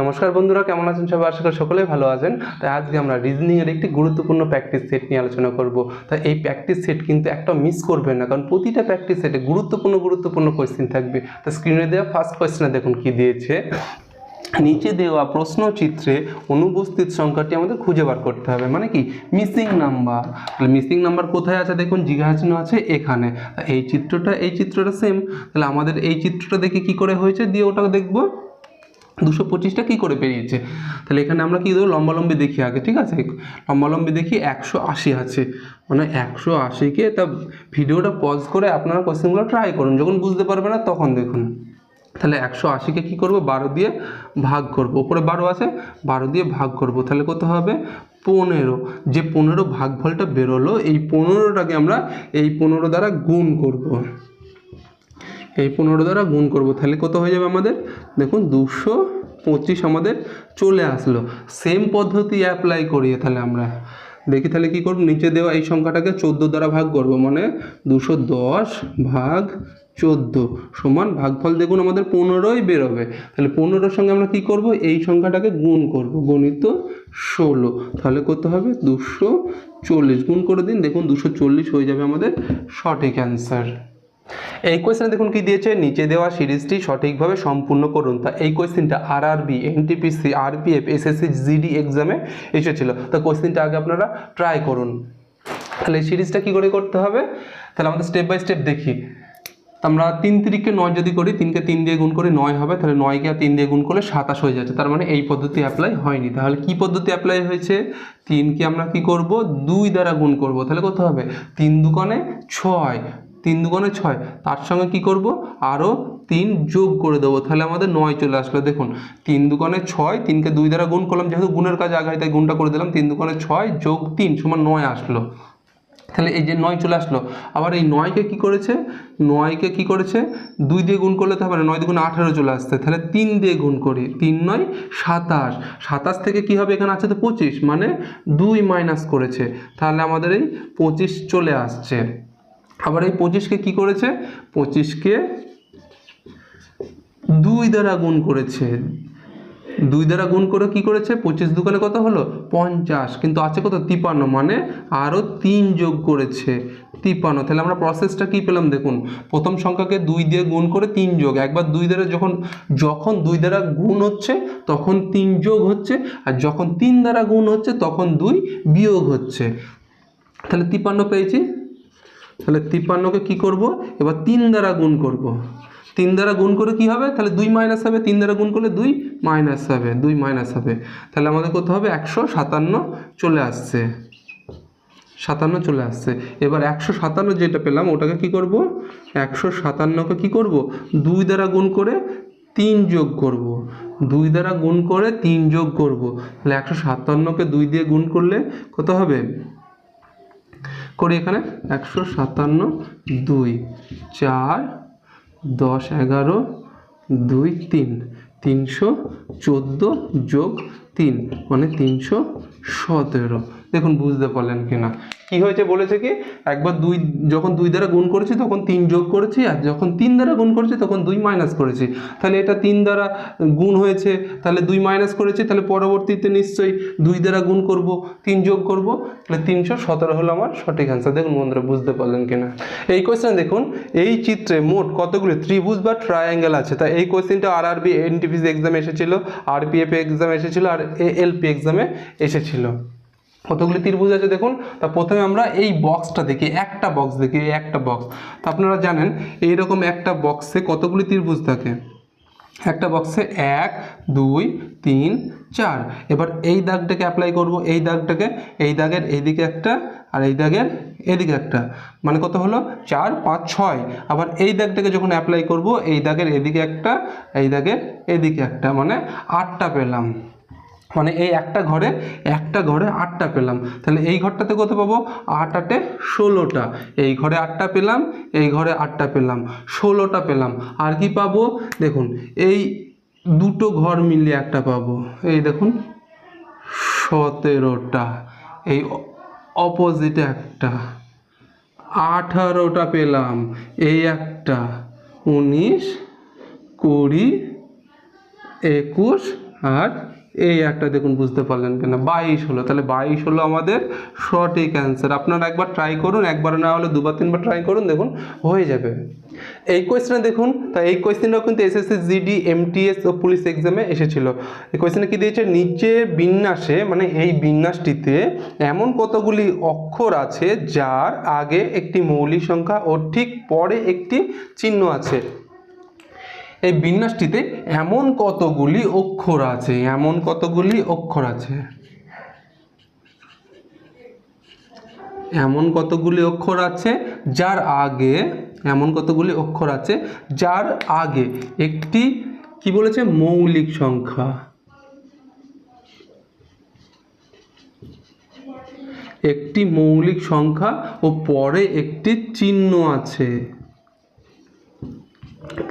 নমস্কার বন্ধুরা, কেমন আছেন সবাই? আশা করি সকলেই ভালো আছেন। তাই আজকে আমরা রিজনিং এর একটি গুরুত্বপূর্ণ প্র্যাকটিস সেট নিয়ে আলোচনা করব। তাই এই প্র্যাকটিস সেট কিন্তু একটা মিস করবেন না, কারণ প্রতিটা প্র্যাকটিস সেটে গুরুত্বপূর্ণ গুরুত্বপূর্ণ কোয়েশ্চেন থাকবে। তা স্ক্রিনে দেওয়া ফার্স্ট কোয়েশ্চেনে দেখুন কি দিয়েছে। নিচে দেওয়া প্রশ্নচিত্রে অনুপস্থিত সংখ্যাটি আমাদের খুঁজে বার করতে হবে। মানে কি? মিসিং নাম্বার তাহলে মিসিং নাম্বার কোথায় আছে? দেখুন জিজ্ঞাসা আছে এখানে। এই চিত্রটা এই চিত্রটা সেম তাহলে আমাদের এই চিত্রটা দেখে কি করে হয়েছে? দিয়ে ওটা দেখব। দুশো পঁচিশটা কী করে পেরিয়েছে তাহলে এখানে আমরা কী দেবো লম্বালম্বি দেখি আগে, ঠিক আছে? লম্বালম্বি দেখি একশো আশি আছে। মানে একশো আশিকে তা ভিডিওটা পজ করে আপনারা কোশ্চেনগুলো ট্রাই করুন। যখন বুঝতে পারবে না, তখন দেখুন। তাহলে একশো আশিকে কী করব? বারো দিয়ে ভাগ করব। ওপরে বারো আছে, বারো দিয়ে ভাগ করব। তাহলে কত হবে? পনেরো। যে পনেরো ভাগফলটা বেরোলো, এই পনেরোটাকে আমরা এই পনেরো দ্বারা গুণ করব। এই পনেরো দ্বারা গুণ করব, তাহলে কত হয়ে যাবে আমাদের? দেখুন, দুশো পঁচিশ আমাদের চলে আসলো। সেম পদ্ধতি অ্যাপ্লাই করিয়ে তাহলে আমরা দেখি তাহলে কী করব? নিচে দেওয়া এই সংখ্যাটাকে চোদ্দ দ্বারা ভাগ করব মানে দুশো দশ ভাগ চোদ্দ সমান ভাগফল দেখুন আমাদের পনেরোই বেরোবে। তাহলে পনেরোর সঙ্গে আমরা কী করব? এই সংখ্যাটাকে গুণ করব, গণিত ষোলো। তাহলে কত হবে? দুশো চল্লিশ। গুণ করে দিন, দেখুন দুশো চল্লিশ হয়ে যাবে আমাদের সঠিক অ্যান্সার এই কোয়েশ্চেনে দেখুন কি দিয়েছে? নিচে দেওয়া সিরিজটি সঠিকভাবে সম্পূর্ণ করুন। তা এই কোয়েশ্চেনটা আর RRB NTPC RPF SSC GD এক্সামে এসেছিল। তা কোয়েশ্চেনটা আগে আপনারা ট্রাই করুন। তাহলে এই সিরিজটা কী করে করতে হবে? তাহলে আমাদের স্টেপ বাই স্টেপ দেখি। আমরা তিন তিরিখকে নয় যদি করি, তিনকে তিন দিয়ে গুণ করি নয় হবে, তাহলে নয়কে আর তিন দিয়ে গুণ করলে সাতাশ হয়ে যাচ্ছে। তার মানে এই পদ্ধতি অ্যাপ্লাই হয়নি। তাহলে কি পদ্ধতি অ্যাপ্লাই হয়েছে? তিনকে আমরা কি করব? দুই দ্বারা গুণ করব। তাহলে কত হবে? তিন দুকনে ছয়। তিন দুগুণে ছয়। তার সঙ্গে কি করব? আরও তিন যোগ করে দেবো। তাহলে আমাদের নয় চলে আসলো। দেখুন, তিন দুগুণে ছয়, তিনকে দুই দ্বারা গুণ করলাম। যেহেতু গুণের কাজ আগে, তাই গুণটা করে দিলাম। তিন দুগুণে ছয় যোগ তিন সমান নয় আসলো। তাহলে এই যে নয় চলে আসলো। আবার এই নয়কে কি করেছে? নয়কে কি করেছে? দুই দিয়ে গুণ করলে তো হবে না। নয় দুগুণ আঠেরো চলে আসছে। তাহলে তিন দিয়ে গুণ করি। তিন নয়, সাতাশ। সাতাশ থেকে কি হবে? এখানে আছে তো পঁচিশ। মানে দুই মাইনাস করেছে। তাহলে আমাদের এই পঁচিশ চলে আসছে। আবার এই পঁচিশকে কি করেছে? পঁচিশকে দুই দ্বারা গুণ করেছে। দুই দ্বারা গুণ করে কি করেছে? পঁচিশ দোকানে কত হলো? পঞ্চাশ। কিন্তু আছে কত? তিপান্ন। মানে আরও তিন যোগ করেছে। তিপান্ন। তাহলে আমরা প্রসেসটা কি পেলাম দেখুন। প্রথম সংখ্যাকে দুই দিয়ে গুণ করে তিন যোগ। একবার দুই দ্বারা যখন যখন দুই দ্বারা গুণ হচ্ছে, তখন তিন যোগ হচ্ছে। আর যখন তিন দ্বারা গুণ হচ্ছে, তখন দুই বিয়োগ হচ্ছে। তাহলে তিপান্ন পেয়েছি? তাহলে তিপ্পান্নকে কি করব? এবার তিন দ্বারা গুণ করব। তিন দ্বারা গুণ করে কি হবে? তাহলে দুই মাইনাস হবে, তিন দ্বারা গুণ করলে দুই মাইনাস হবে, দুই মাইনাস হবে। তাহলে আমাদের কত হবে? একশো সাতান্ন চলে আসছে। সাতান্ন চলে আসছে। এবার একশো সাতান্ন যেটা পেলাম, ওটাকে কি করব? একশো সাতান্নকে কি করব? দুই দ্বারা গুণ করে তিন যোগ করব। দুই দ্বারা গুণ করে তিন যোগ করব। তাহলে একশো সাতান্নকে দুই দিয়ে গুণ করলে কত হবে? করি এখানে? একশো সাতান্ন দুই চার দশ এগারো দুই তিন। তিনশো চোদ্দ যোগ তিন মানে তিনশো সতেরো। দেখুন, বুঝতে পারলেন কি না কি হয়েছে বলেছে কি? একবার দুই, যখন দুই দ্বারা গুণ করেছি, তখন তিন যোগ করেছি, আর যখন তিন দ্বারা গুণ করেছি, তখন দুই মাইনাস করেছি। তাহলে এটা তিন দ্বারা গুণ হয়েছে, তাহলে দুই মাইনাস করেছি, তাহলে পরবর্তীতে নিশ্চয়ই দুই দ্বারা গুণ করব, তিন যোগ করব, তাহলে তিনশো সতেরো হলো আমার সঠিক অ্যান্সার দেখুন বন্ধুরা, বুঝতে পারলেন কিনা? এই কোয়েশ্চেন দেখুন, এই চিত্রে মোট কতগুলি ত্রিভুজ বা ট্রায়াঙ্গেল আছে? তা এই কোয়েশ্চেনটা আর আরবি এনটিপিসি এক্সামে এসেছিল আরপিএফ এক্সামে এসেছিল, আর এলপি এক্সামে এসেছিল। কতগুলি ত্রিভুজ আছে দেখুন? তা প্রথমে আমরা এই বক্সটা দেখি, একটা বক্স দেখি একটা বক্স তা আপনারা জানেন, এইরকম একটা বক্সে কতগুলি ত্রিভুজ থাকে? একটা বক্সে এক, দুই, তিন, চার। এবার এই দাগটাকে অ্যাপ্লাই করব, এই দাগটাকে, এই দাগের এইদিকে একটা আর এই দাগের এদিকে একটা। মানে কত হলো? চার, পাঁচ, ছয়। আবার এই দাগটাকে যখন অ্যাপ্লাই করব, এই দাগের এদিকে একটা, এই দাগের এদিকে একটা। মানে আটটা পেলাম। মানে এই একটা ঘরে একটা ঘরে আটটা পেলাম। তাহলে এই ঘরটাতে কত পাবো? আট আটে ষোলোটা। এই ঘরে আটটা পেলাম, এই ঘরে আটটা পেলাম, ষোলোটা পেলাম। আর কি পাবো? দেখুন, এই দুটো ঘর মিলিয়ে একটা পাবো। এই দেখুন, সতেরোটা। এই অপোজিটে একটা। আঠারোটা পেলাম। এই একটা। উনিশ, কুড়ি, একুশ আর এই একটা দেখুন বুঝতে পারলেন কিনা। বাইশ হলো। তাহলে বাইশ হলো আমাদের সঠিক অ্যান্সার আপনারা একবার ট্রাই করুন একবার না হলে দুবার, তিনবার ট্রাই করুন, দেখুন হয়ে যাবে। এই কোয়েশ্চেনে দেখুন, তা এই কোয়েশ্চেনটাও কিন্তু এস এসএসসি জিডি এমটিএস ও পুলিশ এক্সামে এসেছিল। এই কোয়েশ্চেনে কি দিয়েছে? নিচে বিন্যাসে মানে এই বিন্যাসটিতে এমন কতগুলি অক্ষর আছে যার আগে একটি মৌলিক সংখ্যা ও ঠিক পরে একটি চিহ্ন আছে? এই বিন্যাসটিতে এমন কতগুলি অক্ষর আছে? এমন কতগুলি অক্ষর আছে? এমন কতগুলি অক্ষর আছে যার আগে, এমন কতগুলি অক্ষর আছে যার আগে একটি কি বলেছে? মৌলিক সংখ্যা। একটি মৌলিক সংখ্যা ও পরে একটি চিহ্ন আছে।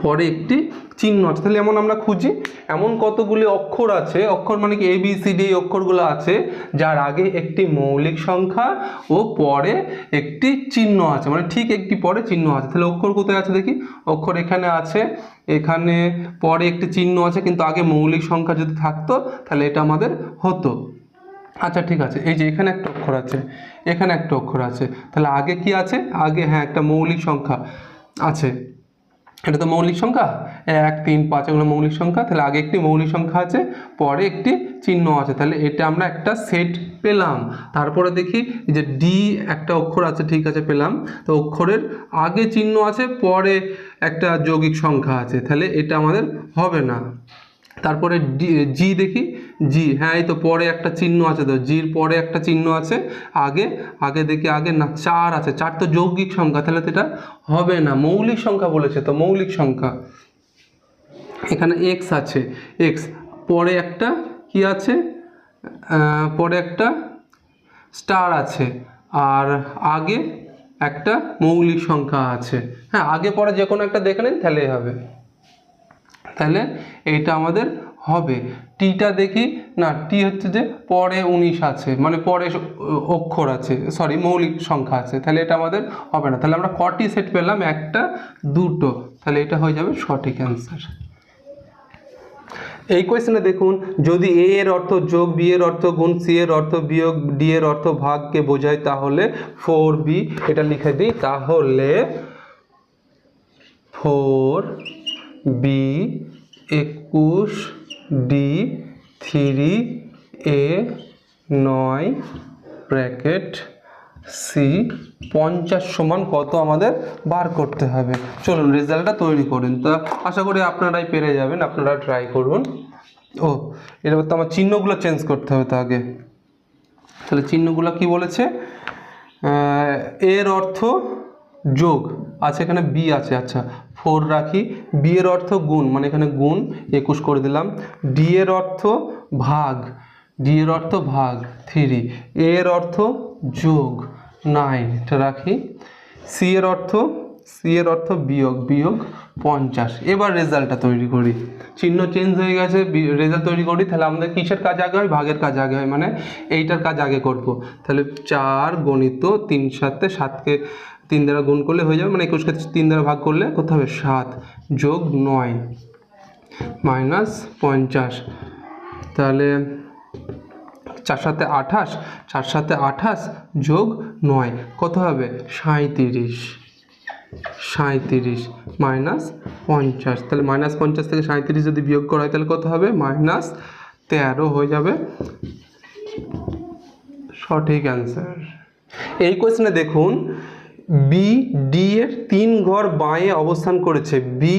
পরে একটি চিহ্ন আছে। তাহলে এমন আমরা খুঁজি, এমন কতগুলি অক্ষর আছে, অক্ষর মানে কি? এ বি সি ডি এই অক্ষরগুলো আছে, যার আগে একটি মৌলিক সংখ্যা ও পরে একটি চিহ্ন আছে মানে ঠিক একটি পরে চিহ্ন আছে। তাহলে অক্ষর কোথায় আছে দেখি? অক্ষর এখানে আছে, এখানে পরে একটি চিহ্ন আছে, কিন্তু আগে মৌলিক সংখ্যা যদি থাকতো, তাহলে এটা আমাদের হতো। আচ্ছা ঠিক আছে, এই যে এখানে একটা অক্ষর আছে, এখানে একটা অক্ষর আছে, তাহলে আগে কি আছে? আগে হ্যাঁ একটা মৌলিক সংখ্যা আছে। এটা তো মৌলিক সংখ্যা। এক, তিন, পাঁচ, এগুলো মৌলিক সংখ্যা। তাহলে আগে একটি মৌলিক সংখ্যা আছে, পরে একটি চিহ্ন আছে। তাহলে এটা আমরা একটা সেট পেলাম। তারপরে দেখি যে ডি একটা অক্ষর আছে, ঠিক আছে, পেলাম। তো অক্ষরের আগে চিহ্ন আছে, পরে একটা যৌগিক সংখ্যা আছে। তাহলে এটা আমাদের হবে না। তারপরে জি দেখি। জি হ্যাঁ এই তো পরে একটা চিহ্ন আছে তো। জির পরে একটা চিহ্ন আছে। আগে আগে দেখি, আগে না, চার আছে। চার তো যৌগিক সংখ্যা, তাহলে তো এটা হবে না। মৌলিক সংখ্যা বলেছে তো, মৌলিক সংখ্যা। এখানে এক্স আছে এক্স পরে একটা কি আছে? পরে একটা স্টার আছে। আর আগে একটা মৌলিক সংখ্যা আছে। হ্যাঁ আগে পরে যে কোনো একটা দেখে নিন, তাহলেই হবে। তাহলে এইটা আমাদের হবে। টিটা দেখি, না, টি হচ্ছে যে পরে উনিশ আছে মানে পরে অক্ষর আছে সরি মৌলিক সংখ্যা আছে, তাহলে এটা আমাদের হবে না। তাহলে আমরা কটি সেট পেলাম? একটা, দুটো, তাহলে এটা হয়ে যাবে সঠিক অ্যান্সার এই কোয়েশ্চেনে দেখুন, যদি এ এর অর্থ যোগ বি এর অর্থ গুণ সি এর অর্থ বিয়োগ ডি এর অর্থ ভাগকে বোঝায়, তাহলে ফোর বি এটা লিখে দিই, তাহলে ফোর বি একুশ ডি থ্রি এ নয় ব্র্যাকেট সি পঞ্চাশ সমান কত আমাদের বার করতে হবে। চলুন রেজাল্টটা তৈরি করুন। তা আশা করি আপনারাই পেরে যাবেন, আপনারা ট্রাই করুন। ও এবার তো আমার চিহ্নগুলো চেঞ্জ করতে হবে তো আগে। তাহলে চিহ্নগুলো কি বলেছে? এর অর্থ যোগ, আছে এখানে বি আছে আচ্ছা। ফোর রাখি। বি এর অর্থ গুণ মানে এখানে গুণ, একুশ করে দিলাম। ডি এর অর্থ ভাগ ডি এর অর্থ ভাগ থ্রি এ এর অর্থ যোগ নাইন এটা রাখি। সি এর অর্থ সি এর অর্থ বিয়োগ বিয়োগ পঞ্চাশ। এবার রেজাল্টটা তৈরি করি। চিহ্ন চেঞ্জ হয়ে গেছে রেজাল্ট তৈরি করি, তাহলে আমাদের কিসের কাজ আগে হয়? ভাগের কাজ আগে হয় মানে এইটার কাজ আগে করব। তাহলে চার গণিত তিন সাতে সাতকে তিন দ্বারা গুণ করলে হয়ে যাবে মানে একুশকে তিন দ্বারা ভাগ করলে কত হবে? সাত যোগ নয় মাইনাস পঞ্চাশ। তাহলে চার সাথে আঠাশ, চার সাথে আঠাশ যোগ নয়, কত হবে? সাঁইত্রিশ সাঁইত্রিশ মাইনাস পঞ্চাশ। তাহলে মাইনাস পঞ্চাশ থেকে সাঁইত্রিশ যদি বিয়োগ করা হয়, তাহলে কত হবে? মাইনাস তেরো হয়ে যাবে। সঠিক অ্যান্সার এই কোয়েশ্চেনে দেখুন বি ডি এর তিন ঘর বাঁয়ে অবস্থান করেছে। বি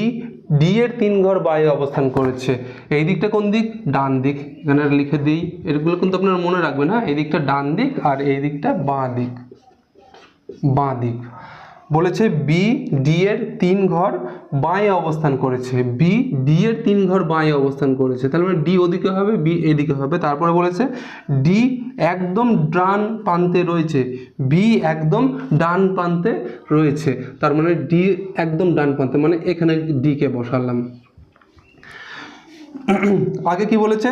ডি এর তিন ঘর বাঁয়ে অবস্থান করেছে। এই দিকটা কোন দিক? ডান দিক। এখানে লিখে দিই। এগুলো কিন্তু আপনারা মনে রাখবেন হ্যাঁ? এই দিকটা ডান দিক আর এই দিকটা বাঁ দিক। বাঁ দিক। বলেছে বি ডি এর তিন ঘর বাঁয়ে অবস্থান করেছে। বি ডি এর তিন ঘর বাঁয়ে অবস্থান করেছে। তাহলে মানে ডি ওদিকে হবে বি এদিকে হবে। তারপরে বলেছে ডি একদম ডান প্রান্তে রয়েছে। বি একদম ডান প্রান্তে রয়েছে। তার মানে ডি একদম ডান প্রান্তে। মানে এখানে ডিকে বসালাম। আগে কি বলেছে?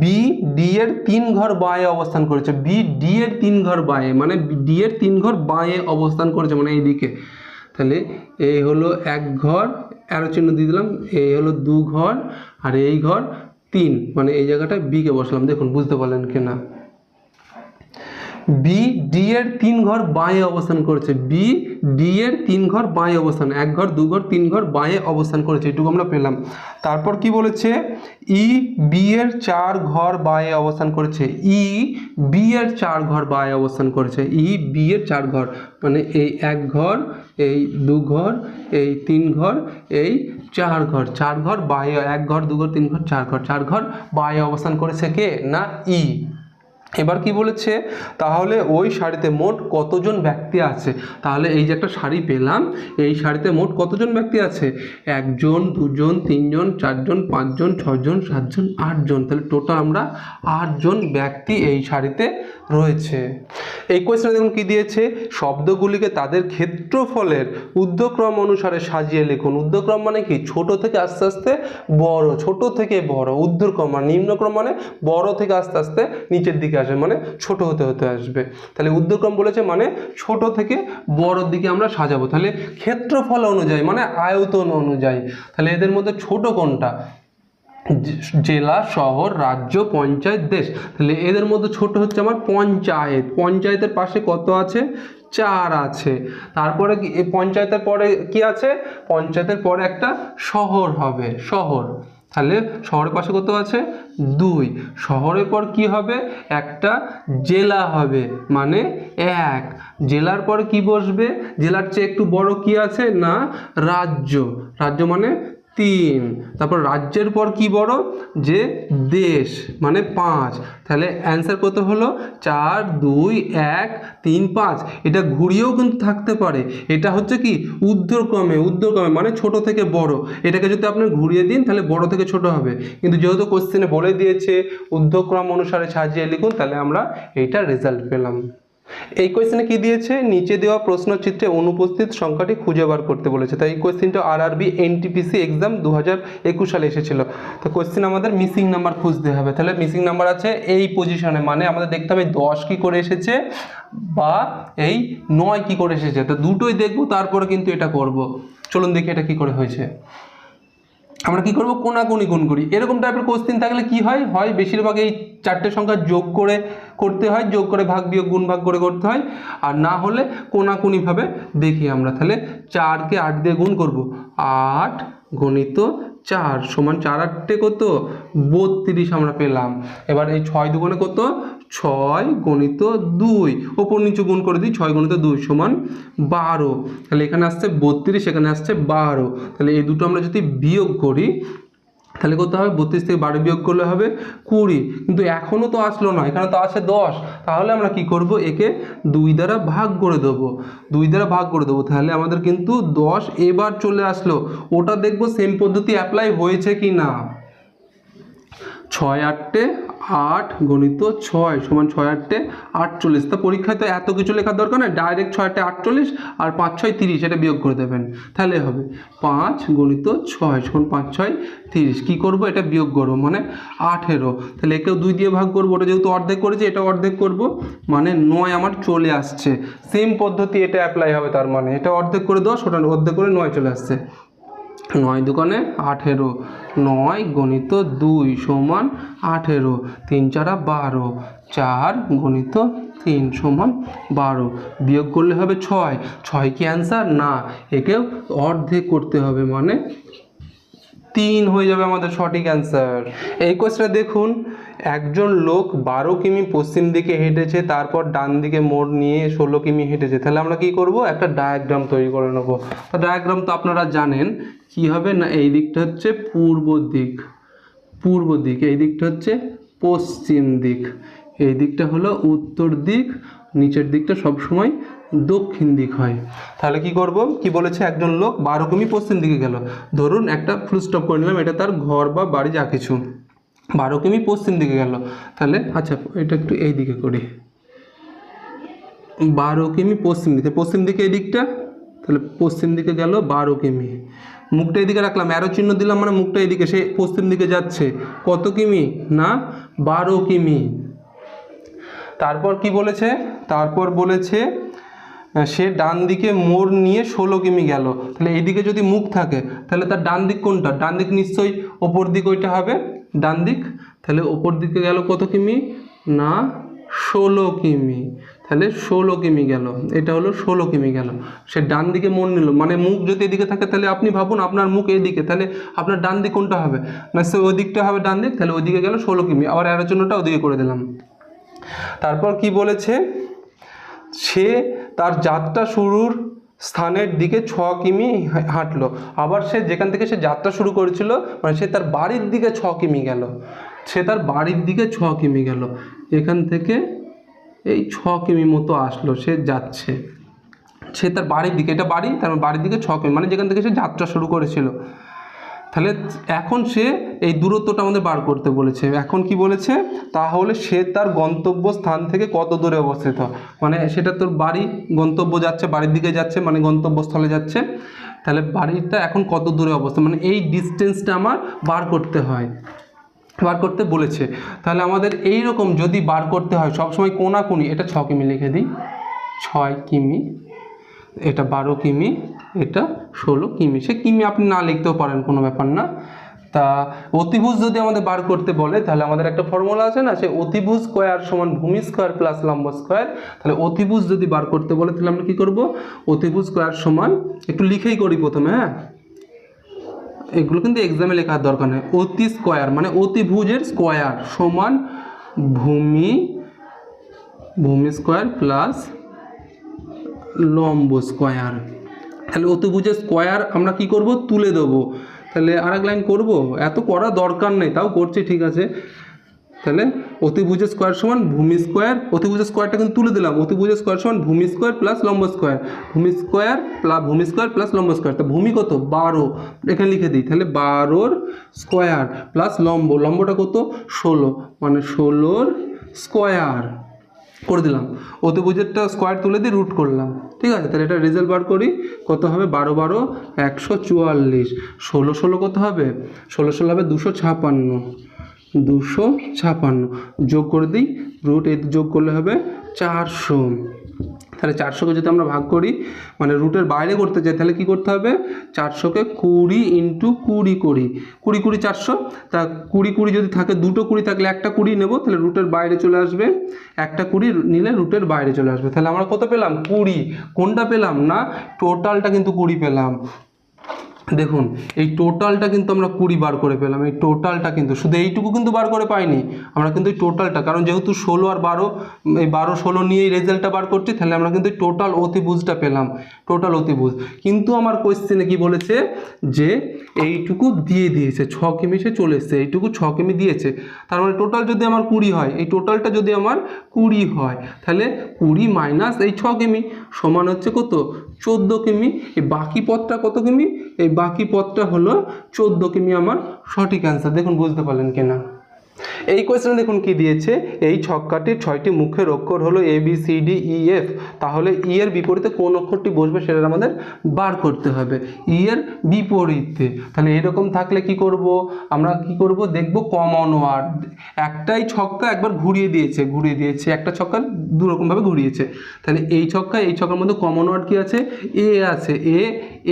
বি ডি এর তিন ঘর বাঁয়ে অবস্থান করেছে। বি ডি এর তিন ঘর বাঁয়ে মানে ডি এর তিন ঘর বাঁয়ে অবস্থান করেছে মানে এইদিকে। তাহলে এই হলো এক ঘর অ্যারো চিহ্ন দিয়ে দিলাম এই হলো দু ঘর, আর এই ঘর তিন। মানে এই জায়গাটায় বিকে বসলাম। দেখুন, বুঝতে পারলেন কি না বি ডি এর তিন ঘর বাঁয়ে অবস্থান করেছে। বি ডি এর তিন ঘর বাঁয়ে অবস্থান। এক ঘর, দু ঘর, তিন ঘর বাঁয়ে অবস্থান করেছে। এটুকু আমরা পেলাম। তারপর কি বলেছে? ই বি এর চার ঘর বাঁয়ে অবস্থান করেছে। ই বি এর চার ঘর বাঁয়ে অবস্থান করেছে। ই বি এর চার ঘর। মানে এই এক ঘর, এই দু ঘর, এই তিন ঘর, এই চার ঘর। চার ঘর বাঁয়ে, এক ঘর, দু ঘর, তিন ঘর, চার ঘর। চার ঘর বাঁয়ে অবস্থান করেছে কে? না ই এবার কি বলেছে? তাহলে ওই শাড়িতে মোট কতজন ব্যক্তি আছে? তাহলে এই যে একটা শাড়ি পেলাম, এই শাড়িতে মোট কতজন ব্যক্তি আছে? একজন, দুজন, তিনজন, চারজন, পাঁচজন, ছজন, সাতজন, আটজন। তাহলে টোটাল আমরা আটজন ব্যক্তি এই শাড়িতে রয়েছে। এই কোয়েশ্চনে দেখুন কি দিয়েছে? শব্দগুলিকে তাদের ক্ষেত্রফলের ঊর্ধ্বক্রম অনুসারে সাজিয়ে লিখুন। ঊর্ধ্বক্রম মানে কি? ছোট থেকে আস্তে আস্তে বড়, ছোট থেকে বড়। ঊর্ধ্বক্রম মানে নিম্নক্রম মানে বড় থেকে আস্তে আস্তে নিচের দিকে আসবে মানে ছোট হতে হতে আসবে। তাহলে ঊর্ধ্বক্রম বলেছে মানে ছোট থেকে বড়র দিকে আমরা সাজাবো। তাহলে ক্ষেত্রফল অনুযায়ী মানে আয়তন অনুযায়ী, তাহলে এদের মধ্যে ছোট কোনটা? জেলা, শহর, রাজ্য, পঞ্চায়েত, দেশ। তাহলে এদের মধ্যে ছোট হচ্ছে আমার পঞ্চায়েত। পঞ্চায়েতের পাশে কত আছে? চার আছে। তারপরে কি পঞ্চায়েতের পরে কি আছে? পঞ্চায়েতের পরে একটা শহর হবে, শহর। তাহলে শহরের পাশে কত আছে? দুই। শহরের পর কি হবে? একটা জেলা হবে মানে এক। জেলার পর কি বসবে? জেলার চেয়ে একটু বড় কি আছে? না, রাজ্য। রাজ্য মানে তিন। তারপর রাজ্যের পর কি বড়? যে দেশ মানে পাঁচ। তাহলে অ্যান্সার কত হলো? চার, দুই, এক, তিন, পাঁচ। এটা ঘুরিয়েও কিন্তু থাকতে পারে। এটা হচ্ছে কি? ঊর্ধ্বক্রমে ঊর্ধ্বক্রমে মানে ছোট থেকে বড়। এটাকে যদি আপনি ঘুরিয়ে দিন, তাহলে বড় থেকে ছোট হবে। কিন্তু যেহেতু কোশ্চেনে বলে দিয়েছে, ঊর্ধ্বক্রম অনুসারে সাজিয়ে লিখুন, তাহলে আমরা এইটা রেজাল্ট পেলাম। এই কোয়েশ্চেনে কি দিয়েছে? নিচে দেওয়া প্রশ্নচিত্রে অনুপস্থিত সংখ্যাটি খুঁজে বার করতে বলেছে। তাই এই কোয়েশ্চেনটা আর আরবি এনটিপিসি এক্সাম দু একুশ সালে এসেছিল। তো কোয়েশ্চেন আমাদের মিসিং নাম্বার খুঁজতে হবে। তাহলে মিসিং নাম্বার আছে এই পজিশনে মানে আমাদের দেখতে হবে দশ কি করে এসেছে বা এই নয় কি করে এসেছে। তো দুটোই দেখব, তারপরে কিন্তু এটা করব। চলুন দেখি এটা কি করে হয়েছে। আমরা কি করব? কোনাকুনি গুণ করি। এরকম টাইপের কোশ্চেন থাকলে কি হয়? হয় বেশিরভাগ এই চারটে সংখ্যা যোগ করে করতে হয়, যোগ করে ভাগ বিয়োগ গুণ ভাগ করে করতে হয়। আর না হলে কোনাকুনিভাবে দেখি আমরা তাহলে চারকে আট দিয়ে গুণ করব। আট গণিত চার সমান চার আটটে কত? বত্রিশ আমরা পেলাম। এবার এই ছয় দুগুণে কত? ছয় গণিত দুই। ওপর নিচু গুণ করে দিই, ছয় গণিত দুই সমান বারো। তাহলে এখানে আসছে বত্রিশ, এখানে আসছে বারো। তাহলে এই দুটো আমরা যদি বিয়োগ করি, তাহলে কত হবে? বত্রিশ থেকে বারো বিয়োগ করলে হবে কুড়ি। কিন্তু এখনও তো আসলো না, এখানে তো আছে দশ। তাহলে আমরা কি করব? একে দুই দ্বারা ভাগ করে দেবো। দুই দ্বারা ভাগ করে দেবো। তাহলে আমাদের কিন্তু দশ এবার চলে আসলো। ওটা দেখব সেম পদ্ধতি অ্যাপ্লাই হয়েছে কি না ছয় আটটে আট গণিত ছয় সমান ছয় আটটে আটচল্লিশ। তা পরীক্ষায় তো এত কিছু লেখার দরকার না ডাইরেক্ট ছয় আটটে আটচল্লিশ আর পাঁচ ছয় তিরিশ, এটা বিয়োগ করে দেবেন। তাহলে হবে পাঁচ গণিত ছয় সমান পাঁচ ছয় তিরিশ। কী করব? এটা বিয়োগ করব মানে আঠেরো। তাহলে একেও দুই দিয়ে ভাগ করব, ওটা যেহেতু অর্ধেক করেছে, এটা অর্ধেক করব মানে নয় আমার চলে আসছে। সেম পদ্ধতি এটা অ্যাপ্লাই হবে তার মানে। এটা অর্ধেক করে দশ, ওটা অর্ধেক করে নয় চলে আসছে। নয় দোকানে আঠেরো, নয় গণিত দুই সমান আঠেরো, তিন চারা বারো, চার গণিত তিন সমান বারো। বিয়োগ করলে হবে ছয় ছয় কি অ্যান্সার না, একেও অর্ধেক করতে হবে মানে তিন হয়ে যাবে আমাদের সঠিক অ্যান্সার এই কোয়েশ্চেনটা দেখুন একজন লোক বারো কিমি পশ্চিম দিকে হেঁটেছে, তারপর ডান দিকে মোড় নিয়ে ষোলো কিমি হেঁটেছে। তাহলে আমরা কি করব? একটা ডায়াগ্রাম তৈরি করে নেব। তো ডায়াগ্রাম তো আপনারা জানেন, কি হবে না, এই দিকটা হচ্ছে পূর্ব দিক। পূর্ব দিক, এই দিকটা হচ্ছে পশ্চিম দিক। এই দিকটা হলো উত্তর দিক, নিচের দিকটা সবসময় দক্ষিণ দিক হয়। তাহলে কি করব? কি বলেছে একজন লোক? বারো কিমি পশ্চিম দিকে গেল। ধরুন একটা ফুল স্টপ করে নিলাম, এটা তার ঘর বা বাড়ি যা কিছু। বারো কিমি পশ্চিম দিকে গেল। তাহলে আচ্ছা এটা একটু এই দিকে করি। বারো কিমি পশ্চিম দিকে পশ্চিম দিকে এই দিকটা, তাহলে পশ্চিম দিকে গেল বারো কিমি মুখটা এদিকে রাখলাম অ্যারো চিহ্ন দিলাম মানে মুখটা এদিকে, সে পশ্চিম দিকে যাচ্ছে। কত কিমি? না, বারো কিমি। তারপর কি বলেছে? তারপর বলেছে সে ডান দিকে মোড় নিয়ে ষোলো কিমি গেল। তাহলে এইদিকে যদি মুখ থাকে, তাহলে তার ডান দিক কোনটা? ডান দিক নিশ্চয়ই ওপর দিক ওইটা হবে। ডান দিক, তাহলে ওপর দিকে গেল কত কিমি? না, ষোলো কিমি। তাহলে ষোলো কিমি গেল। এটা হলো ষোলো কিমি গেল। সে ডান দিকে মন নিল। মানে মুখ যদি এদিকে থাকে, তাহলে আপনি ভাবুন আপনার মুখ এদিকে। তাহলে আপনার ডান দিক কোনটা হবে? না, সে ওই দিকটা হবে ডান দিক, তাহলে ওইদিকে গেল ষোলো কিমি। আবার জন্যটা ওদিকে করে দিলাম। তারপর কি বলেছে? সে তার যাত্রা শুরুর স্থানের দিকে ছ কিমি হাঁটলো। আবার সে যেখান থেকে সে যাত্রা শুরু করেছিল মানে সে তার বাড়ির দিকে ছ কিমি গেল। সে তার বাড়ির দিকে ছ কিমি গেল। এখান থেকে এই ছ কিমি মতো আসলো, সে যাচ্ছে। সে তার বাড়ির দিকে, এটা বাড়ি, তার বাড়ির দিকে ছ কিমি মানে যেখান থেকে সে যাত্রা শুরু করেছিল। তাহলে এখন সে এই দূরত্বটা আমাদের বার করতে বলেছে। এখন কি বলেছে? তাহলে সে তার গন্তব্য স্থান থেকে কত দূরে অবস্থিত? মানে সেটা তোর বাড়ি, গন্তব্য যাচ্ছে, বাড়ির দিকে যাচ্ছে মানে গন্তব্যস্থলে যাচ্ছে। তাহলে বাড়িটা এখন কত দূরে অবস্থা মানে এই ডিস্টেন্সটা আমার বার করতে হয়। বার করতে বলেছে। তাহলে আমাদের এই রকম যদি বার করতে হয়, সবসময় কোনাকুনি, এটা ছ কিমি লিখে দিই। ছয় কিমি। এটা বারো কিমি, এটা ষোলো কিমি। সে কিমি আপনি না লিখতেও পারেন, কোনো ব্যাপার না। তা অতিভুজ যদি আমাদের বার করতে বলে, তাহলে আমাদের একটা ফর্মুলা আছে না, সে অতিভুজ স্কোয়ার সমান ভূমি স্কোয়ার প্লাস লম্ব স্কোয়ার তাহলে অতিভুজ যদি বার করতে বলে, তাহলে আমরা কী করব? অতিভুজ স্কোয়ার সমান, একটু লিখেই করি প্রথমে হ্যাঁ? এগুলো কিন্তু এক্সামে লেখার দরকার নেই। অতি স্কোয়ার মানে অতিভুজের স্কোয়ার সমান ভূমি ভূমি স্কোয়ার প্লাস লম্ব স্কোয়ার তাহলে অতিভুজের স্কোয়ার আমরা কি করব? তুলে দেবো। তাহলে আর এক লাইন করব? এত করা দরকার নেই, তাও করছি, ঠিক আছে। তাহলে অতিভুজের স্কোয়ার সমান ভূমি স্কোয়ার অতিভুজের স্কোয়ারটা কিন্তু তুলে দিলাম। অতিভুজের স্কোয়ার সমান ভূমি স্কোয়ার প্লাস লম্ব স্কোয়ার ভূমি স্কোয়ার প্লাস ভূমি স্কোয়ার প্লাস লম্ব স্কোয়ার তা ভূমি কত? বারো। এখানে লিখে দিই। তাহলে বারোর স্কোয়ার প্লাস লম্ব। লম্বটা কত? ষোলো। মানে ষোলোর স্কোয়ার করে দিলাম। অতিভুজেরটা স্কোয়ার তুলে দিয়ে রুট করলাম। ঠিক আছে? তাহলে এটা রেজাল্ট বার করি। কত হবে? বারো বারো, একশো চুয়াল্লিশ। ষোলো ষোলো কত হবে? ষোলো ষোলো হবে দুশো ছাপান্ন। দুশো ছাপান্ন। যোগ করে দিই। রুট এ যোগ করলে হবে চারশো। তাহলে চারশোকে যদি আমরা ভাগ করি মানে রুটের বাইরে করতে চাই তাহলে কি করতে হবে? চারশোকে কুড়ি ইন্টু কুড়ি কুড়ি। কুড়ি কুড়ি চারশো। তা কুড়ি কুড়ি যদি থাকে, দুটো কুড়ি থাকলে একটা কুড়ি নেব, তাহলে রুটের বাইরে চলে আসবে। একটা কুড়ি নিলে রুটের বাইরে চলে আসবে। তাহলে আমরা কত পেলাম? কুড়ি। কোনটা পেলাম না? টোটালটা কিন্তু কুড়ি পেলাম। দেখুন, এই টোটালটা কিন্তু আমরা কুড়ি বার করে পেলাম, এই টোটালটা কিন্তু, শুধু এইটুকু কিন্তু বার করে পাইনি, আমরা কিন্তু এই টোটালটা কারণ যেহেতু ষোলো আর বারো এই বারো ষোলো নিয়েই রেজাল্টটা বার করছি, তাহলে আমরা কিন্তু টোটাল অতিভুজটা পেলাম টোটাল অতিভুজ। কিন্তু আমার কোয়েশ্চেনে কি বলেছে? যে এইটুকু দিয়ে দিয়েছে, ছ কিমি সে চলে এসছে, এইটুকু ছ কিমি দিয়েছে, তার মানে টোটাল যদি আমার কুড়ি হয়, এই টোটালটা যদি আমার কুড়ি হয়, তাহলে কুড়ি মাইনাস এই ছ কিমি সমান হচ্ছে কত? চোদ্দ কিমি, এই বাকি পথটা কত কিমি? এই বাকি পথটা হলো চোদ্দ কিমি আমার সঠিক অ্যান্সার দেখুন, বুঝতে পারলেন কিনা? এই কোয়েশ্চেনে দেখুন কি দিয়েছে? এই ছক্কাটির ছয়টি মুখের অক্ষর হলো A B C D E F তাহলে ই এর বিপরীতে কোন অক্ষরটি বসবে সেটা আমাদের বার করতে হবে। ই এর বিপরীতে। তাহলে এরকম থাকলে কি করব? আমরা কি করব? দেখব কমন ওয়ার্ড একটাই ছক্কা একবার ঘুরিয়ে দিয়েছে ঘুরিয়ে দিয়েছে। একটা ছক্কা দু রকমভাবে ঘুরিয়েছে। তাহলে এই ছক্কা, এই ছক্কার মধ্যে কমন ওয়ার্ড কি আছে? এ আছে। এ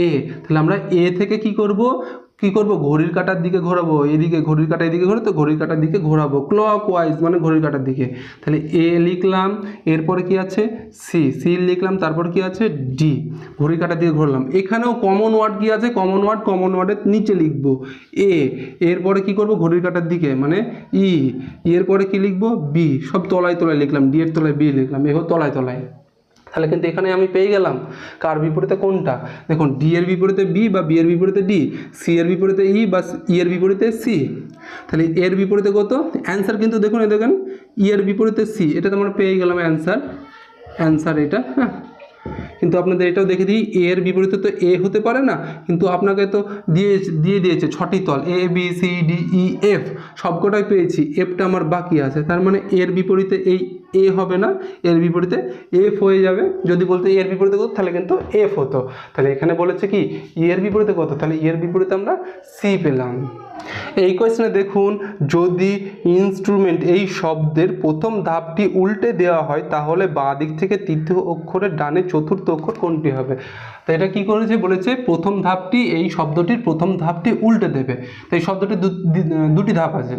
এ তাহলে আমরা এ থেকে কি করব? কি করব? ঘড়ির কাটার দিকে ঘোরাবো। এদিকে ঘড়ির কাঁটা, এদিকে ঘোরে তো ঘড়ির কাটার দিকে ঘোরাবো। ক্লক ওয়াইজ মানে ঘড়ির কাটার দিকে। তাহলে এ লিখলাম, এরপরে কি আছে? সি সি লিখলাম, তারপর কি আছে? ডি ঘড়ির কাটার দিকে ঘোরলাম। এখানেও কমন ওয়ার্ড কি আছে? কমন ওয়ার্ড কমন ওয়ার্ডের নিচে লিখব। এ এরপরে কি করব? ঘড়ির কাটার দিকে মানে ই এরপরে কি লিখব? বি সব তলায় তলায় লিখলাম। ডি এর তলায় বি লিখলাম। এবার তলায় তলায়। তাহলে কিন্তু এখানে আমি পেয়ে গেলাম। কার বিপরীতে কোনটা? দেখুন ডি এর বিপরীতে বি বা বি এর বিপরীতে ডি সি এর বিপরীতে ই বা ই এর বিপরীতে সি তাহলে এর বিপরীতে কত? অ্যান্সার কিন্তু দেখুন, এই দেখেন ই এর বিপরীতে সি এটা তো আমরা পেয়ে গেলাম অ্যান্সার অ্যান্সার এটা হ্যাঁ। কিন্তু আপনাদের এটাও দেখে দিই এ এর বিপরীতে তো এ হতে পারে না, কিন্তু আপনাকে তো দিয়ে দিয়ে দিয়েছে ছটি তল A B C D E F সবকটাই পেয়েছি এফটা আমার বাকি আছে। তার মানে এর বিপরীতে এই এ হবে না, এর বিপরীতে এফ হয়ে যাবে। যদি বলতে এর বিপরীতে কত, তাহলে কিন্তু এফ হতো। তাহলে এখানে বলেছে কি ই এর বিপরীতে কত? তাহলে ই এর বিপরীতে আমরা সি পেলাম। এই কোয়েশ্চনে দেখুন, যদি ইনস্ট্রুমেন্ট এই শব্দের প্রথম ধাপটি উল্টে দেওয়া হয়, তাহলে বাঁ দিক থেকে তৃতীয় অক্ষরের ডানে চতুর্থ অক্ষর কোনটি হবে? তো এটা কি করেছে? বলেছে প্রথম ধাপটি, এই শব্দটির প্রথম ধাপটি উল্টে দেবে। তো এই শব্দটির দুটি ধাপ আছে।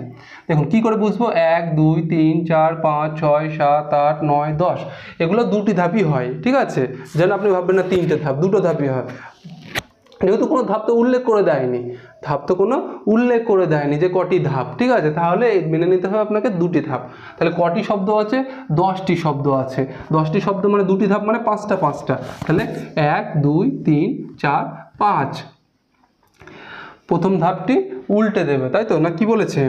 দেখুন, কি করে বুঝব? এক, দুই, তিন, চার, পাঁচ, ছয়, সাত আট, নয়, দশ, এগুলো দুটি ধাপই হয়, ঠিক আছে? যেন আপনি ভাববেন না তিনটে ধাপ, দুটো ধাপই হয়। যেহেতু কোনো ধাপ তো উল্লেখ করে দেয়নি, ধাপ তো কোনো উল্লেখ করে দেয়নি যে কটি ধাপ, ঠিক আছে? তাহলে মেনে নিতে হবে আপনাকে দুটি ধাপ। তাহলে কটি শব্দ আছে? দশটি শব্দ আছে। দশটি শব্দ মানে দুটি ধাপ মানে পাঁচটা পাঁচটা। তাহলে এক, দুই, তিন, চার, পাঁচ। প্রথম ধাপটি উল্টে দেবে, তাই তো? না কি বলেছে?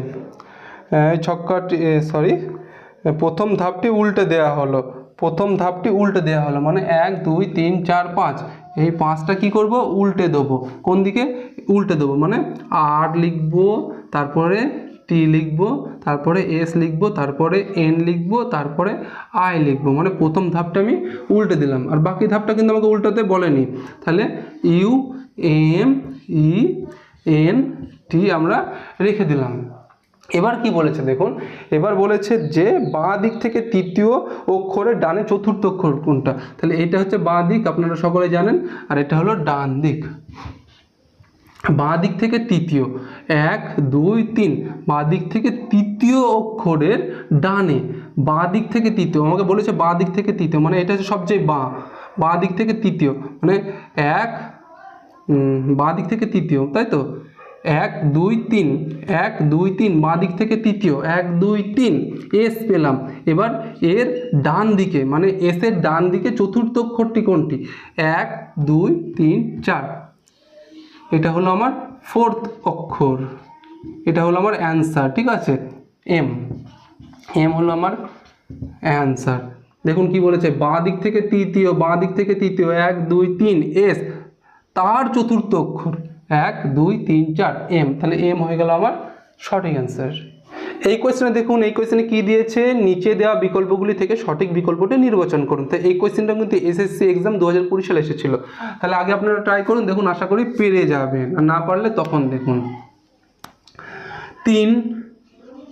ছক্কাটি সরি প্রথম ধাপটি উল্টে দেওয়া হলো। প্রথম ধাপটি উল্টে দেওয়া হলো। মানে এক, দুই, তিন, চার, পাঁচ। এই পাঁচটা কি করব? উল্টে দেবো। কোন দিকে? উল্টে দেবো। মানে আর লিখব, তারপরে টি লিখব, তারপরে এস লিখব, তারপরে এন লিখব, তারপরে আই লিখব। মানে প্রথম ধাপটা আমি উল্টে দিলাম। আর বাকি ধাপটা কিন্তু আমাকে উল্টাতে বলেনি। তাহলে U M E N T আমরা রেখে দিলাম। এবার কি বলেছে দেখুন, এবার বলেছে যে বাঁ দিক থেকে তৃতীয় অক্ষরের ডানে চতুর্থ অক্ষর কোনটা? তাহলে এটা হচ্ছে বাঁ দিক, আপনারা সকলে জানেন, আর এটা হলো ডান দিক। বাঁ দিক থেকে তৃতীয়, এক, দুই, তিন, বাঁ দিক থেকে তৃতীয় অক্ষরের ডানে, বাঁ দিক থেকে তৃতীয়, আমাকে বলেছে বাঁ দিক থেকে তৃতীয় মানে এটা হচ্ছে সবচেয়ে বাঁ বাঁ দিক থেকে তৃতীয় মানে এক বাঁ দিক থেকে তৃতীয়, তাই তো? এক, দুই, তিন। এক, দুই, তিন। বাঁ দিক থেকে তৃতীয়। এক, দুই, তিন। এস পেলাম। এবার এর ডান দিকে মানে এসের ডান দিকে চতুর্থ অক্ষরটি কোনটি? এক, দুই, তিন, চার। এটা হলো আমার ফোর্থ অক্ষর। এটা হলো আমার অ্যান্সার ঠিক আছে? এম এম হলো আমার অ্যান্সার দেখুন কি বলেছে, বাঁ দিক থেকে তৃতীয়, বাঁ দিক থেকে তৃতীয়। এক, দুই, তিন এস তার চতুর্থ অক্ষর। এক, দুই, তিন, চার এম তাহলে এম হয়ে গেল আমার সঠিক অ্যান্সার এই কোয়েশ্চেনে দেখুন, এই কোয়েশ্চেনে কি দিয়েছে? নিচে দেওয়া বিকল্পগুলি থেকে সঠিক বিকল্পটি নির্বাচন করুন। তো এই কোয়েশ্চেনটা কিন্তু এসএসসি এক্সাম দু হাজার কুড়ি সালে এসেছিল। তাহলে আগে আপনারা ট্রাই করুন, দেখুন, আশা করি পেরে যাবেন। না পারলে তখন দেখুন। তিন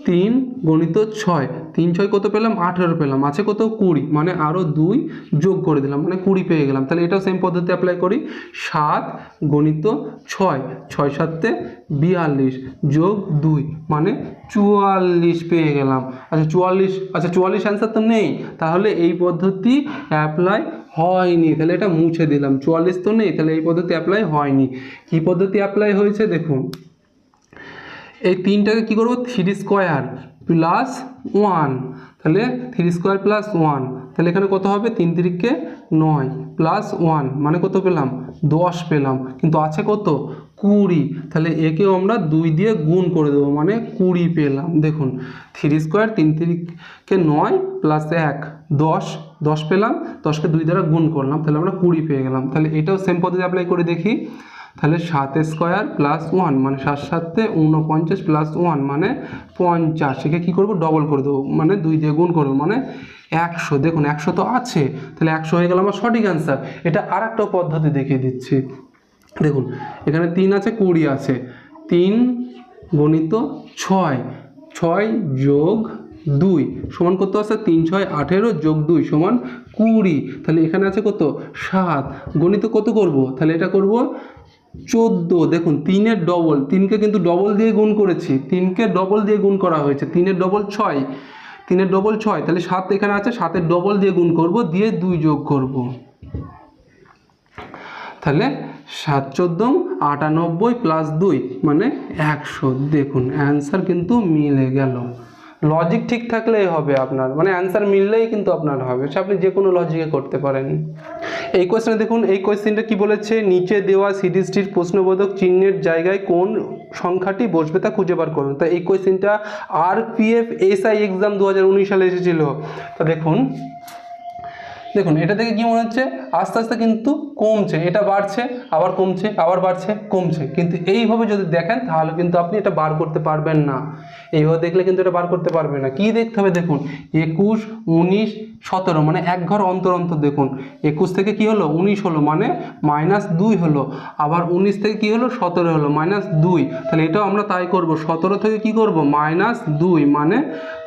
তিন গণিত ছয়। তিন, ছয় কত পেলাম? আঠেরো পেলাম। আছে কত? কুড়ি। মানে আরও দুই যোগ করে দিলাম। মানে কুড়ি পেয়ে গেলাম। তাহলে এটাও সেম পদ্ধতি অ্যাপ্লাই করি। সাত গণিত ছয়। ছয় সাতে বিয়াল্লিশ যোগ দুই। মানে চুয়াল্লিশ পেয়ে গেলাম। আচ্ছা চুয়াল্লিশ আচ্ছা চুয়াল্লিশ অ্যান্সার তো নেই। তাহলে এই পদ্ধতি অ্যাপ্লাই হয়নি। তাহলে এটা মুছে দিলাম। চুয়াল্লিশ তো নেই। তাহলে এই পদ্ধতি অ্যাপ্লাই হয়নি। কী পদ্ধতি অ্যাপ্লাই হয়েছে? দেখুন। এই তিনটাকে কী করব? থ্রি স্কোয়ার প্লাস ওয়ান তাহলে থ্রি স্কোয়ার প্লাস ওয়ান তাহলে এখানে কত হবে? তিন তিরিখকে নয় প্লাস ওয়ান মানে কত পেলাম? দশ পেলাম। কিন্তু আছে কত? কুড়ি। তাহলে একেও আমরা দুই দিয়ে গুণ করে দেবো। মানে কুড়ি পেলাম। দেখুন থ্রি স্কোয়ার তিন তিরিখকে নয় প্লাস এক। দশ। দশ পেলাম। দশকে দুই দ্বারা গুণ করলাম। তাহলে আমরা কুড়ি পেয়ে গেলাম। তাহলে এটাও সেম পদ্ধতি অ্যাপ্লাই করে দেখি। তাহলে সাত স্কোয়ার প্লাস ওয়ান মানে সাত সাতে উনপঞ্চাশ প্লাস ওয়ান মানে পঞ্চাশ। একে কী করব? ডবল করে দেবো। মানে দুই দিয়ে গুণ করব। মানে একশো। দেখুন, একশো তো আছে। তাহলে একশো হয়ে গেল আমার সঠিক অ্যান্সার এটা আর একটা পদ্ধতি দেখিয়ে দিচ্ছি। দেখুন, এখানে তিন আছে, কুড়ি আছে। তিন গণিত ছয়। ছয় যোগ দুই সমান কত আছে? তিন, ছয়, আঠেরো যোগ দুই সমান কুড়ি। তাহলে এখানে আছে কত? সাত। গণিত কত করব? তাহলে এটা করব চোদ্দ, দেখুন, তিনের ডবল তিনকে কিন্তু ডবল দিয়ে গুণ করেছি। তিনকে ডবল দিয়ে গুণ করা হয়েছে। তিনের ডবল ছয়। তিনের ডবল ছয়, তাহলে সাত এখানে আছে, সাতের ডবল দিয়ে গুণ করব, দিয়ে দুই যোগ করব। তাহলে সাত চোদ্দ, আটানব্বই প্লাস দুই মানে একশো। দেখুন অ্যান্সার কিন্তু মিলে গেল। লজিক ঠিক থাকলেই হবে আপনার। মানে অ্যান্সার মিললেই কিন্তু আপনার হবে। সে আপনি যে কোনো লজিকে করতে পারেন। এই কোয়েশ্চেনে দেখুন, এই কোয়েশ্চেনটা কি বলেছে? নিচে দেওয়া সিরিজটির প্রশ্নবোধক চিহ্নের জায়গায় কোন সংখ্যাটি বসবে তা খুঁজে বার করুন। তা এই কোয়েশ্চেনটা R P F SI exam দু হাজার উনিশ সালে এসেছিল। তা দেখুন দেখুন, এটা থেকে কি মনে হচ্ছে? আস্তে আস্তে কিন্তু কমছে, এটা বাড়ছে, আবার কমছে, আবার বাড়ছে, কমছে। কিন্তু এইভাবে যদি দেখেন, তাহলে কিন্তু আপনি এটা বার করতে পারবেন না। এইভাবে দেখলে কিন্তু এটা বার করতে পারবেন না। কি দেখতে হবে দেখুন, একুশ, উনিশ, সতেরো মানে এক ঘর অন্তর অন্তর দেখুন। একুশ থেকে কি হলো? উনিশ হলো মানে মাইনাস দুই হলো। আবার উনিশ থেকে কি হলো? সতেরো হলো মাইনাস দুই। তাহলে এটাও আমরা তাই করব। সতেরো থেকে কি করব? মাইনাস দুই মানে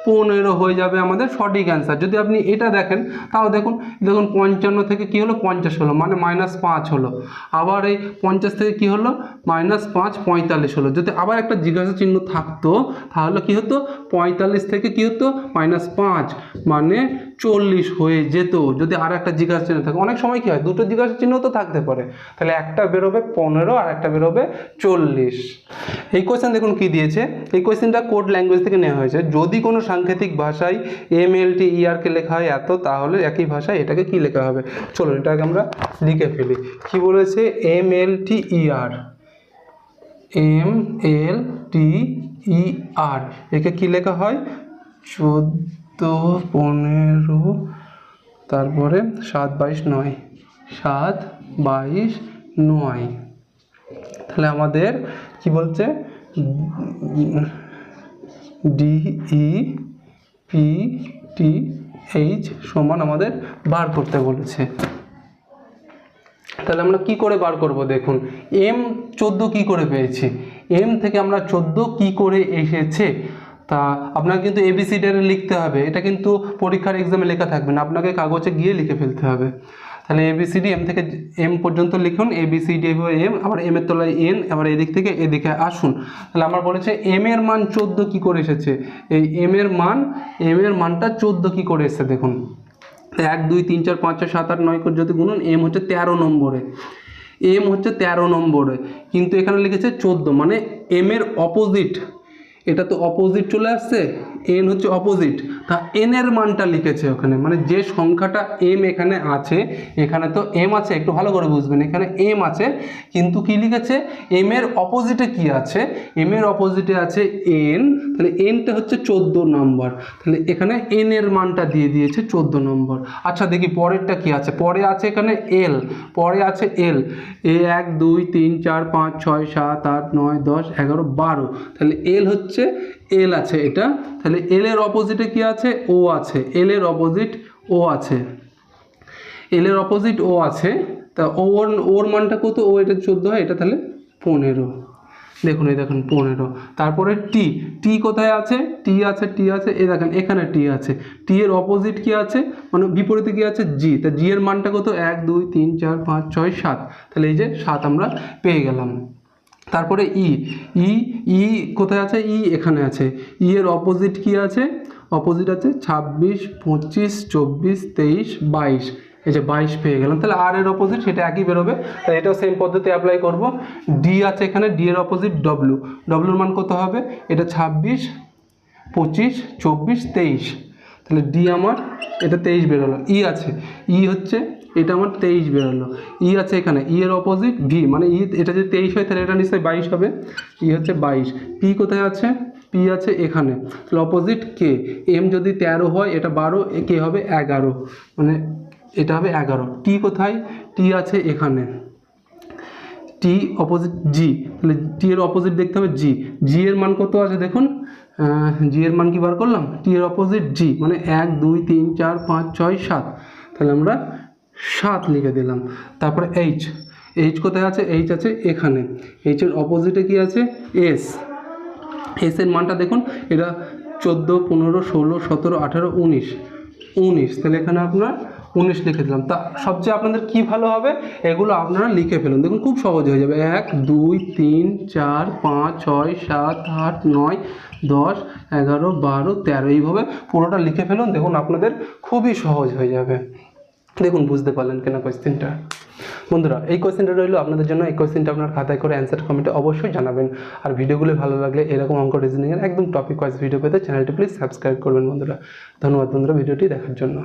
পনেরো হয়ে যাবে আমাদের সঠিক অ্যান্সার যদি আপনি এটা দেখেন, তাও দেখুন দেখুন পঞ্চান্ন থেকে কি হলো? পঞ্চাশ হলো মানে মাইনাস পাঁচ হলো। আবার এই পঞ্চাশ থেকে কি হলো? মাইনাস পাঁচ, পঁয়তাল্লিশ হলো। যদি আবার একটা জিজ্ঞাসা চিহ্ন থাকতো, তাহলে কি হতো? পঁয়তাল্লিশ থেকে কি হতো? মাইনাস পাঁচ মানে চল্লিশ হয়ে যেত। যদি আর একটা জিজ্ঞাসা চিহ্ন থাকে, অনেক সময় কি হয়? দুটো জিজ্ঞাসা চিহ্ন তো থাকতে পারে। তাহলে একটা বেরোবে পনেরো, আর একটা বেরোবে চল্লিশ। এই কোয়েশ্চেন দেখুন কি দিয়েছে? এই কোয়েশ্চেনটা কোড ল্যাঙ্গুয়েজ থেকে নেওয়া হয়েছে। যদি কোনো সাংকেতিক ভাষায় এম এল টি ইআরকে লেখা হয় এত, তাহলে একই ভাষায় এটাকে কি লেখা হবে? চলুন, এটাকে আমরা লিখে ফেলি। কি বলেছে? M L T E R. M L T E R একে কি লেখা হয়? চোদ্দ, পনেরো, তারপরে সাত, বাইশ, নয়। সাত, বাইশ, নয়। তাহলে আমাদের কি বলছে? D, E P T H সমান আমাদের বার করতে বলেছে। তাহলে আমরা কি করে বার করব দেখুন এম চোদ্দ কি করে পেয়েছি? এম থেকে আমরা চোদ্দ কি করে এসেছে? তা আপনাকে কিন্তু এবিসিডি লিখতে হবে, এটা কিন্তু পরীক্ষার এক্সামে লেখা থাকবে না, আপনাকে কাগজে গিয়ে লিখে ফেলতে হবে। তাহলে এবিসিডি এম থেকে এম পর্যন্ত লিখুন এবিসিডি এম আবার এম এর তলায় এন আবার এদিক থেকে এদিকে আসুন। তাহলে আমার বলেছে এম এর মান চোদ্দ কি করে এসেছে? এই এম এর মান এম এর মানটা চোদ্দ কি করে এসেছে দেখুন। এক, দুই, তিন, চার, পাঁচ, ছয়, সাত, আট, নয় করে যদি গুনুন এম হচ্ছে তেরো নম্বরে। এম হচ্ছে তেরো নম্বরে। কিন্তু এখানে লিখেছে চোদ্দ মানে এম এর অপোজিট এটা তো অপোজিট চলে আসছে। এন হচ্ছে অপোজিট তা এন এর মানটা লিখেছে ওখানে মানে যে সংখ্যাটা এম এখানে আছে, এখানে তো এম আছে, একটু ভালো করে বুঝবেন, এখানে এম আছে, কিন্তু কি লিখেছে? এম এর অপোজিটে কি আছে? এম এর অপোজিটে আছে এন তাহলে এনটা হচ্ছে চোদ্দ নম্বর তাহলে এখানে এন এর মানটা দিয়ে দিয়েছে চোদ্দ নম্বর আচ্ছা দেখি পরেরটা কি আছে? পরে আছে এখানে এল পরে আছে এল এ এক, দুই, তিন, চার, পাঁচ, ছয়, সাত, আট, নয়, দশ, এগারো, বারো, তাহলে এল হচ্ছে এল আছে এটা। তাহলে এল এর অপোজিটে কি আছে? ও আছে। এল এর অপোজিট ও আছে। এল এর অপোজিট ও আছে। তা ওর ওর মানটা কত? ও এটা চোদ্দ হয়, এটা তাহলে পনেরো। দেখুন, এই দেখুন, পনেরো। তারপরে টি টি কোথায় আছে? টি আছে টি আছে। এ দেখেন, এখানে টি আছে। টি এর অপোজিট কি আছে? মানে বিপরীতে কি আছে? জি তা জি এর মানটা কত? এক, দুই, তিন, চার, পাঁচ, ছয়, সাত। তাহলে এই যে সাত আমরা পেয়ে গেলাম। তারপরে ই ই ই কোথায় আছে? ই এখানে আছে। ই এর অপোজিট কি আছে? অপোজিট আছে ছাব্বিশ, পঁচিশ, চব্বিশ, তেইশ, বাইশ। এই যে বাইশ পেয়ে গেলাম। তাহলে আর এর অপোজিট সেটা একই বেরোবে। তাই এটাও সেম পদ্ধতি অ্যাপ্লাই করব। ডি আছে এখানে ডি এর অপোজিট ডব্লু ডব্লুর মান কত হবে? এটা ছাব্বিশ, পঁচিশ, চব্বিশ, তেইশ। তাহলে ডি আমার, এটা তেইশ বেরোলো। ই আছে। ই হচ্ছে এটা আমার তেইশ বেরোলো। ই আছে এখানে, ই এর অপোজিট ভি মানে ই এটা যদি তেইশ হয় তাহলে এটা নিশ্চয়ই বাইশ হবে। ই হচ্ছে বাইশ। পি কোথায় আছে? পি আছে এখানে। তাহলে অপোজিট কে এম যদি তেরো হয়, এটা বারো কে হবে এগারো। মানে এটা হবে এগারো। টি কোথায়? টি আছে এখানে। টি অপোজিট জি তাহলে টি এর অপোজিট দেখতে হবে জি জি এর মান কত আছে দেখুন? জি এর মান কি বার করলাম? টি এর অপোজিট জি মানে এক, দুই, তিন, চার, পাঁচ, ছয়, সাত। তাহলে আমরা সাত লিখে দিলাম। তারপরে এইচ এইচ কোথায় আছে? এইচ আছে এখানে। এইচের অপোজিটে কি আছে? এস এস এর মানটা দেখুন, এটা চোদ্দ, পনেরো, ষোলো, সতেরো, আঠেরো, উনিশ। উনিশ, তাহলে এখানে আপনার উনিশ লিখে দিলাম। তা সবচেয়ে আপনাদের কি ভালো হবে? এগুলো আপনারা লিখে ফেলুন। দেখুন, খুব সহজ হয়ে যাবে। এক, দুই, তিন, চার, পাঁচ, ছয়, সাত, আট, নয়, দশ, এগারো, বারো, তেরো, এইভাবে পুরোটা লিখে ফেলুন। দেখুন, আপনাদের খুবই সহজ হয়ে যাবে। দেখুন, বুঝতে পারলেন কিনা কোয়েশ্চেনটা বন্ধুরা, এই কোয়েশ্চেনটা রইল আপনাদের জন্য। এই কোয়েশ্চেনটা আপনার খাতায় করে অ্যান্সার কমেন্টে অবশ্যই জানাবেন। আর ভিডিওগুলো ভালো লাগলে এরকম অঙ্ক রিজনিংয়ের একদম টপিক ওয়াইজ ভিডিও পেতে চ্যানেলটি প্লিজ সাবস্ক্রাইব করবেন বন্ধুরা। ধন্যবাদ বন্ধুরা, ভিডিওটি দেখার জন্য।